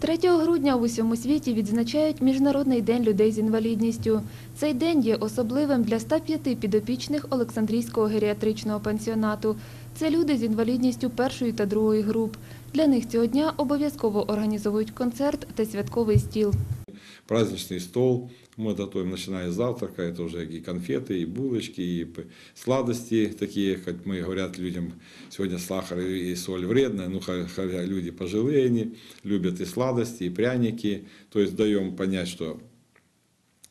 3 грудня в усьому світі відзначають Міжнародний день людей з інвалідністю. Цей день є особливим для 105 підопічних Олександрійського геріатричного пансіонату. Це люди з інвалідністю першої та другої груп. Для них цього дня обов'язково організовують концерт та святковий стіл. Праздничный стол. Мы готовим, начиная с завтрака, это уже и конфеты, и булочки, и сладости такие, хоть мы говорят людям, сегодня сахар и соль вредно, ну, хо- хотя люди пожилые, они любят и сладости, и пряники, то есть даем понять, что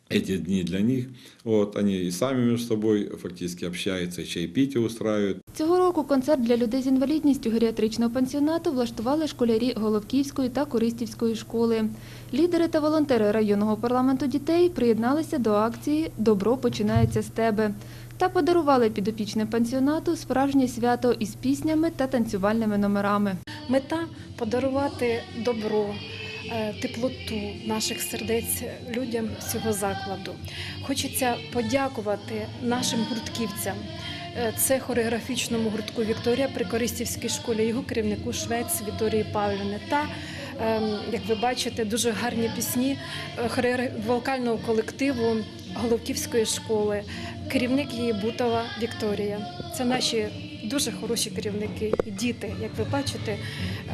эти дни для них, вот, они и сами между собой фактически общаются, и чаепитие устраивают, Цього року концерт для людей з інвалідністю геріатричного пансіонату влаштували школярі Головківської та Користівської школи. Лідери та волонтери районного парламенту дітей приєдналися до акції Добро починається з тебе та подарували підопічним пансіонату справжнє свято із піснями та танцювальними номерами. Мета подарувати добро, теплоту наших сердець людям цього закладу. Хочеться подякувати нашим гуртківцям. Е, Це хореографічному гуртку Вікторія при Користівській школі, його керівнику Швець Вікторії Павлівни та, ем, як ви бачите, дуже гарні пісні е, вокального колективу Головківської школи, керівник її Бутова Вікторія. Це наші дуже хороші керівники і діти, як ви бачите,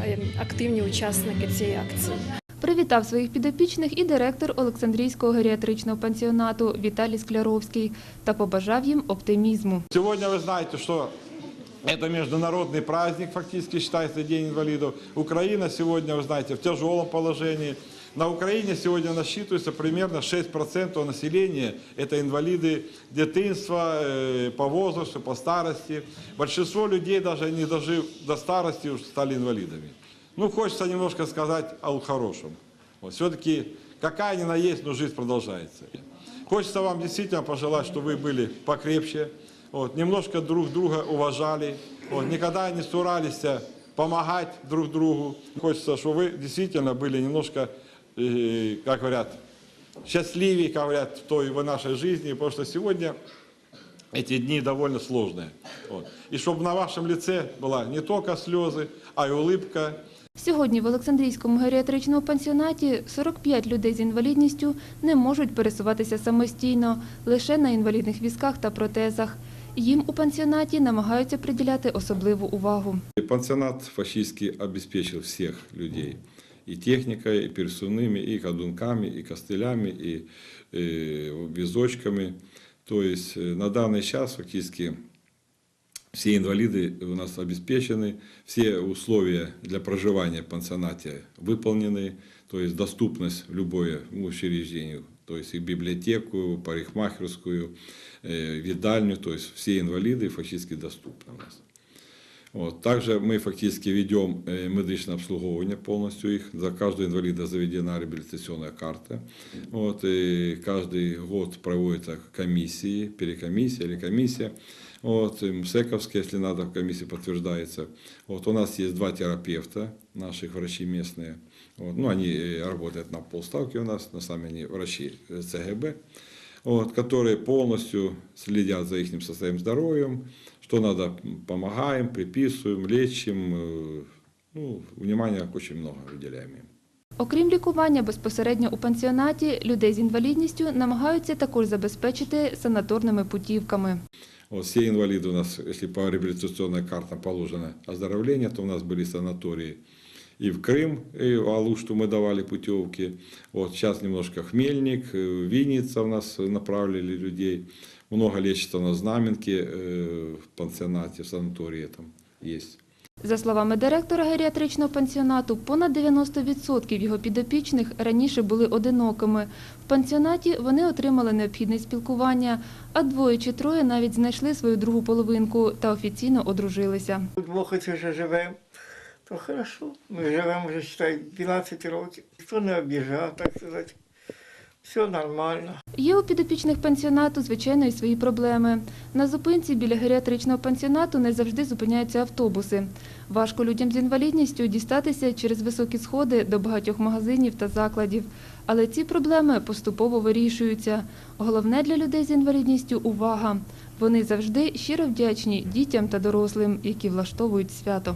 е, активні учасники цієї акції. Привітав своїх підопічних і директор Олександрійського геріатричного пансіонату Віталій Скляровський та побажав їм оптимізму. Сегодня вы знаете, что это международный праздник, фактически считается День инвалидов. Украина сегодня, вы знаете, в тяжелом положении. На Украине сегодня насчитывается примерно 6% населения. Это инвалиды детинства, э, по возрасту, по старости. Большинство людей, даже не дожив до старости, уже стали инвалидами. Ну, хочется немножко сказать о хорошем. Вот, все-таки какая ни на есть, но жизнь продолжается. Хочется вам действительно пожелать, чтобы вы были покрепче, вот, немножко друг друга уважали, вот, никогда не ссорались а помогать друг другу. Хочется, чтобы вы действительно были немножко, э, как говорят, счастливее, как говорят, в той в нашей жизни, потому что сегодня эти дни довольно сложные. Вот. И чтобы на вашем лице была не только слезы, а и улыбка, Сьогодні в Олександрійському геріатричному пансіонаті 45 людей з інвалідністю не можуть пересуватися самостійно, лише на інвалідних візках та протезах. Їм у пансіонаті намагаються приділяти особливу увагу. И Пансионат фактически обеспечил всех людей. И техникой, и персонными, и ходунками, и костылями, и э, визочками. То есть э, на данный час фактически все инвалиды у нас обеспечены, все условия для проживания в пансионате выполнены, то есть доступность в любое учреждение, то есть и библиотеку, парикмахерскую, э, видальню, то есть все инвалиды фактически доступны у нас. Вот. Также мы фактически ведем э, медичное обслуговывание полностью их. За каждого инвалида заведена реабилитационная карта. Вот. И каждый год проводятся комиссии, перекомиссия или комиссия. Вот. и МСЭКовская, если надо, комиссия подтверждается. Вот. У нас есть два терапевта, наших врачи местные. Вот. Ну, они э, работают на полставки у нас, на сами они врачи э, ЦГБ вот, которые полностью следят за их состоянием здоровья, что надо, помогаем, приписываем, лечим, э, ну, внимания очень много уделяем им. Окрім лікування безпосередньо у пансіонаті, людей з інвалідністю намагаються також забезпечити санаторними путівками. Вот все инвалиды у нас, если по реабилитационной картам положено оздоровление, то у нас были санатории и в Крым, и в Алушту мы давали путевки. Вот сейчас немножко Хмельник, э, Винница у нас направили людей. Много лечится у нас Знаменки э, в пансионате, в санатории там есть. За словами директора геріатричного пансіонату, понад 90% його підопічних раніше були одинокими. В пансіонаті вони отримали необхідне спілкування, а двоє чи троє навіть знайшли свою другу половинку та офіційно одружилися. Вдвох оце вже живемо, то хорошо. Ми живемо вже, считай, 12 років. Ніхто не обіжав, так сказати. Все нормально. Є у підопічних пансіонату, звичайно, і свої проблеми. На зупинці біля геріатричного пансіонату не завжди зупиняються автобуси. Важко людям з інвалідністю дістатися через високі сходи до багатьох магазинів та закладів. Але ці проблеми поступово вирішуються. Головне для людей з інвалідністю – увага. Вони завжди щиро вдячні дітям та дорослим, які влаштовують свято.